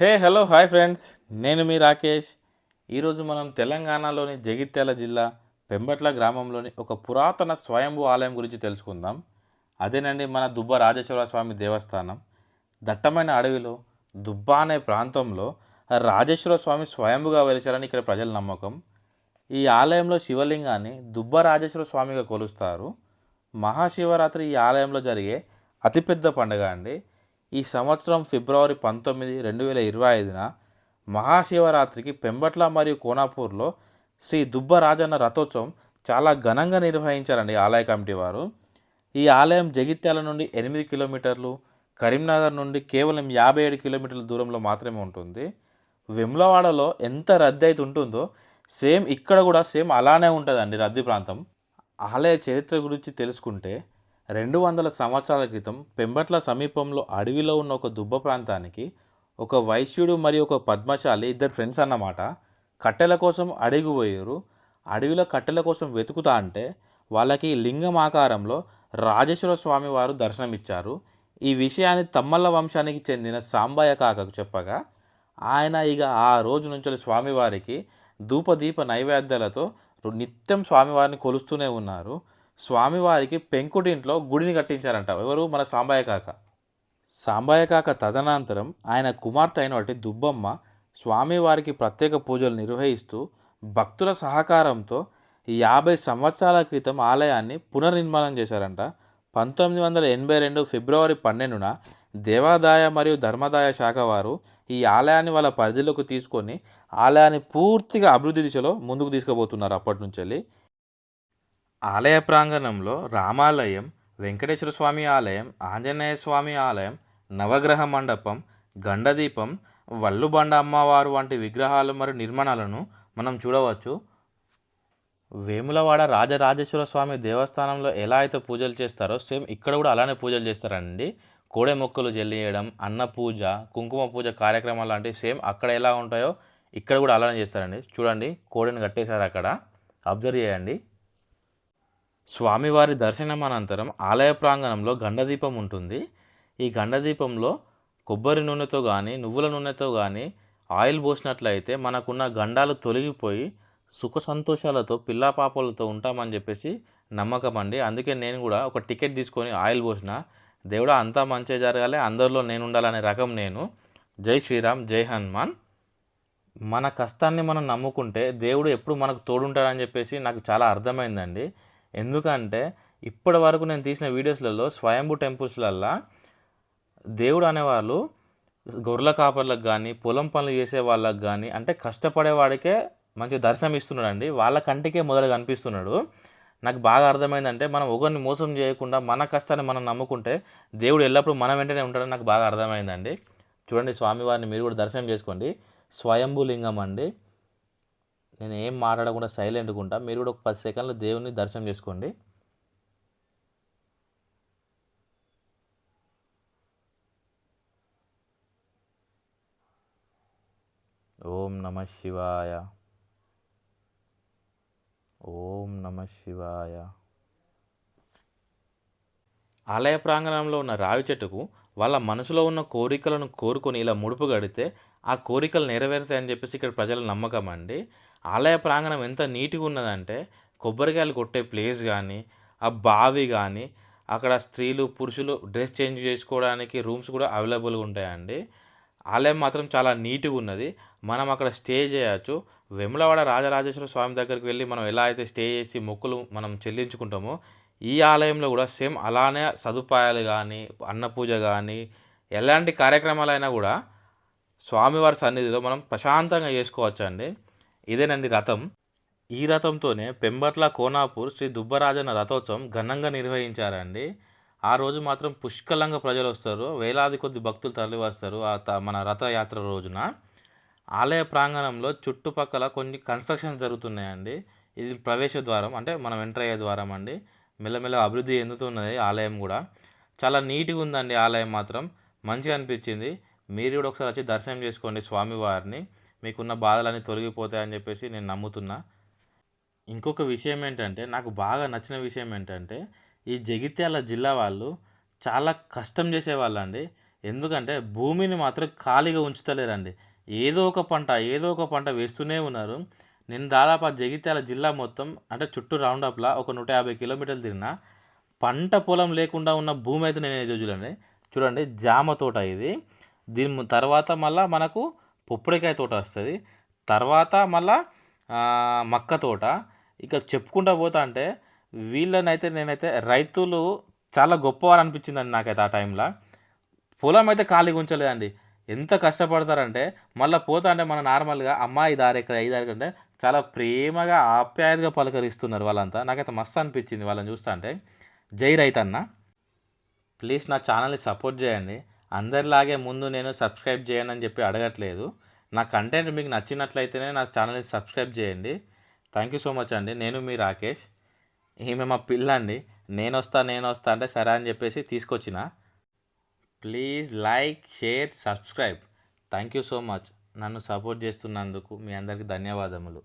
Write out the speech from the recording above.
Hey hello hi friends. నేను మీ రాకేష్. ఈరోజు మనం తెలంగాణలోని జగిత్యాల జిల్లా పెంబట్ల గ్రామంలోని ఒక పురాతన స్వయంభూ ఆలయం గురించి తెలుసుకుందాం. అదేనండి మన దుబ్బ రాజేశ్వర స్వామి దేవస్థానం. దట్టమైన అడవిలో దుబ్బ అనే ప్రాంతంలో రాజేశ్వర స్వామి స్వయంభుగా వెలిచారని ఇక్కడ ప్రజల నమ్మకం. ఈ ఆలయంలో శివలింగాన్ని దుబ్బ రాజేశ్వర స్వామిగా కొలుస్తారు. మహాశివరాత్రి ఈ ఆలయంలో జరిగే అతిపెద్ద పండుగ అండి. ఈ సంవత్సరం ఫిబ్రవరి పంతొమ్మిది రెండు వేల ఇరవై ఐదున మహాశివరాత్రికి పెంబట్ల మరియు కోనాపూర్లో శ్రీ దుబ్బ రాజన్న రథోత్సవం చాలా ఘనంగా నిర్వహించారండి ఆలయ కమిటీ వారు. ఈ ఆలయం జగిత్యాల నుండి ఎనిమిది కిలోమీటర్లు కరీంనగర్ నుండి కేవలం యాభై ఏడు కిలోమీటర్ల దూరంలో మాత్రమే ఉంటుంది. వెమ్లవాడలో ఎంత రద్దీ అయితే ఉంటుందో సేమ్ ఇక్కడ కూడా సేమ్ అలానే ఉంటుందండి రద్దీ ప్రాంతం. ఆలయ చరిత్ర గురించి తెలుసుకుంటే రెండు వందల సంవత్సరాల క్రితం పెంబట్ల సమీపంలో అడవిలో ఉన్న ఒక దుబ్బ ప్రాంతానికి ఒక వైశ్యుడు మరియు ఒక పద్మశాలి ఇద్దరు ఫ్రెండ్స్ అన్నమాట. కట్టెల కోసం అడిగి పోయారు అడవిలో కట్టెల కోసం వెతుకుతా అంటే వాళ్ళకి లింగం ఆకారంలో రాజేశ్వర స్వామి వారు దర్శనమిచ్చారు. ఈ విషయాన్ని తమ్మల్ల వంశానికి చెందిన సాంబయ్య కాకకు చెప్పగా ఆయన ఇక ఆ రోజు నుంచి స్వామివారికి ధూపదీప నైవేద్యాలతో నిత్యం స్వామివారిని కొలుస్తూనే ఉన్నారు. స్వామివారికి పెంకుటింట్లో గుడిని కట్టించారంట. ఎవరు? మన సాంబయ్య కాక. సాంబయ్య కాక తదనంతరం ఆయన కుమార్తె అయినటువంటి దుబ్బమ్మ స్వామివారికి ప్రత్యేక పూజలు నిర్వహిస్తూ భక్తుల సహకారంతో యాభై సంవత్సరాల క్రితం ఆలయాన్ని పునర్నిర్మాణం చేశారంట. పంతొమ్మిది వందల ఎనభై రెండు ఫిబ్రవరి పన్నెండున దేవాదాయ మరియు ధర్మదాయ శాఖ వారు ఈ ఆలయాన్ని వాళ్ళ పరిధిలోకి తీసుకొని ఆలయాన్ని పూర్తిగా అభివృద్ధి దిశలో ముందుకు తీసుకుపోతున్నారు అప్పటి నుంచి వెళ్ళి ఆలయ ప్రాంగణంలో రామాలయం వెంకటేశ్వర స్వామి ఆలయం ఆంజనేయ స్వామి ఆలయం నవగ్రహ మండపం గండదీపం వల్లుబండ అమ్మవారు వంటి విగ్రహాలు మరియు నిర్మాణాలను మనం చూడవచ్చు. వేములవాడ రాజరాజేశ్వర స్వామి దేవస్థానంలో ఎలా అయితే పూజలు చేస్తారో సేమ్ ఇక్కడ కూడా అలానే పూజలు చేస్తారండి. కోడె మొక్కలు జల్లియడం అన్న పూజ కుంకుమ పూజ కార్యక్రమాలు లాంటివి సేమ్ అక్కడ ఎలా ఉంటాయో ఇక్కడ కూడా అలానే చేస్తారండి. చూడండి కోడెని కట్టేశారు అక్కడ. అబ్జర్వ్ చేయండి. స్వామివారి దర్శనం అనంతరం ఆలయ ప్రాంగణంలో గండదీపం ఉంటుంది. ఈ గండదీపంలో కొబ్బరి నూనెతో కానీ నువ్వుల నూనెతో కానీ ఆయిల్ పోసినట్లయితే మనకున్న గండాలు తొలగిపోయి సుఖ సంతోషాలతో పిల్లా పాపలతో ఉంటామని చెప్పేసి నమ్మకం అండి. అందుకే నేను కూడా ఒక టికెట్ తీసుకొని ఆయిల్ పోసిన. దేవుడా అంతా మంచిగా జరగాలి. అందరిలో నేను ఉండాలనే రకం నేను. జై శ్రీరామ్ జై హనుమాన్. మన కష్టాన్ని మనం నమ్ముకుంటే దేవుడు ఎప్పుడు మనకు తోడుంటాడని చెప్పేసి నాకు చాలా అర్థమైందండి. ఎందుకంటే ఇప్పటి వరకు నేను తీసిన వీడియోస్లలో స్వయంభూ టెంపుల్స్లల్లో దేవుడు అనేవాళ్ళు గొర్రెల కాపర్లకు కానీ పొలం పనులు చేసే వాళ్ళకి కానీ అంటే కష్టపడే వాడికే మంచి దర్శనం ఇస్తున్నాడు అండి వాళ్ళ కంటికే మొదలు కనిపిస్తున్నాడు. నాకు బాగా అర్థమైందంటే మనం ఒకరిని మోసం చేయకుండా మన కష్టాన్ని మనం నమ్ముకుంటే దేవుడు ఎల్లప్పుడూ మన వెంటనే ఉంటాడని నాకు బాగా అర్థమైందండి. చూడండి స్వామివారిని మీరు కూడా దర్శనం చేసుకోండి. స్వయంభూ లింగం అండి. నేను ఏం మాట్లాడకుండా సైలెంట్గా ఉంటా. మీరు కూడా ఒక పది సెకండ్లు దేవుని దర్శనం చేసుకోండి. ఓం నమ శివాయ. ఓం నమ శివాయ. ఆలయ ప్రాంగణంలో ఉన్న రావి చెట్టుకు వాళ్ళ మనసులో ఉన్న కోరికలను కోరుకొని ఇలా ముడుపు కడితే ఆ కోరికలు నెరవేరుతాయని చెప్పేసి ఇక్కడ ప్రజల నమ్మకం అండి. ఆలయ ప్రాంగణం ఎంత నీట్గా ఉన్నదంటే కొబ్బరికాయలు కొట్టే ప్లేస్ కానీ ఆ బావి కానీ అక్కడ స్త్రీలు పురుషులు డ్రెస్ చేంజ్ చేసుకోవడానికి రూమ్స్ కూడా అవైలబుల్గా ఉంటాయండి. ఆలయం మాత్రం చాలా నీట్గా ఉన్నది. మనం అక్కడ స్టే చేయొచ్చు. వెములవాడ రాజరాజేశ్వర స్వామి దగ్గరికి వెళ్ళి మనం ఎలా అయితే స్టే చేసి మొక్కులు మనం చెల్లించుకుంటామో ఈ ఆలయంలో కూడా సేమ్ అలానే సదుపాయాలు కానీ అన్నపూజ కానీ ఎలాంటి కార్యక్రమాలైనా కూడా స్వామివారి సన్నిధిలో మనం ప్రశాంతంగా చేసుకోవచ్చండి. ఇదేనండి రథం. ఈ రథంతోనే పెంబట్ల కోనాపూర్ శ్రీ దుబ్బరాజన్న రథోత్సవం ఘనంగా నిర్వహించారండి. ఆ రోజు మాత్రం పుష్కలంగా ప్రజలు వస్తారు. వేలాది కొద్ది భక్తులు తరలి వస్తారు ఆ త మన రథయాత్ర రోజున. ఆలయ ప్రాంగణంలో చుట్టుపక్కల కొన్ని కన్స్ట్రక్షన్స్ జరుగుతున్నాయండి. ఇది ప్రవేశ ద్వారం అంటే మనం ఎంటర్ అయ్యే ద్వారం అండి. మెల్లమెల్ల అభివృద్ధి చెందుతున్నది ఆలయం కూడా. చాలా నీట్గా ఉందండి ఆలయం మాత్రం. మంచిగా అనిపించింది. మీరు కూడా ఒకసారి వచ్చి దర్శనం చేసుకోండి స్వామివారిని. మీకున్న బాధలన్నీ తొలగిపోతాయని చెప్పేసి నేను నమ్ముతున్నా. ఇంకొక విషయం ఏంటంటే నాకు బాగా నచ్చిన విషయం ఏంటంటే ఈ జగిత్యాల జిల్లా వాళ్ళు చాలా కష్టం చేసేవాళ్ళండి. ఎందుకంటే భూమిని మాత్రం ఖాళీగా ఉంచుతలేరండి. ఏదో ఒక పంట ఏదో ఒక పంట వేస్తూనే ఉన్నారు. నేను దాదాపు ఆ జగిత్యాల జిల్లా మొత్తం అంటే చుట్టూ రౌండప్లా ఒక నూట యాభై కిలోమీటర్లు తిరిగిన పంట పొలం లేకుండా ఉన్న భూమి అయితే నేను ఏదో చూడండి. చూడండి జామ తోట ఇది. దీని తర్వాత మళ్ళీ మనకు పొప్పడికాయ తోట వస్తుంది. తర్వాత మళ్ళా మక్క తోట. ఇక చెప్పుకుంటా పోతా అంటే వీళ్ళనైతే నేనైతే రైతులు చాలా గొప్పవారు అనిపించిందండి నాకైతే ఆ టైంలో పొలం అయితే ఖాళీగా ఉంచలేదండి. ఎంత కష్టపడతారంటే మళ్ళీ పోతా అంటే మన నార్మల్గా అమ్మాయి ఈ దారి ఎక్కడ ఈ దారి అంటే చాలా ప్రేమగా ఆప్యాయతగా పలకరిస్తున్నారు వాళ్ళంతా. నాకైతే మస్తు అనిపించింది వాళ్ళని చూస్తా అంటే. జై రైతన్న. ప్లీజ్ నా ఛానల్ని సపోర్ట్ చేయండి. అందరిలాగే ముందు నేను సబ్స్క్రైబ్ చేయండి అని చెప్పి అడగట్లేదు. నా కంటెంట్ మీకు నచ్చినట్లయితేనే నా ఛానల్ని సబ్స్క్రైబ్ చేయండి. థ్యాంక్ యూ సో మచ్ అండి. నేను మీ రాకేష్. ఈమె మా పిల్ల అండి నేను వస్తా నేను వస్తా అంటే సరే అని చెప్పేసి తీసుకొచ్చిన. Please like share subscribe. Thank you so much. నన్ను సపోర్ట్ చేస్తున్నందుకు మీ అందరికీ ధన్యవాదములు.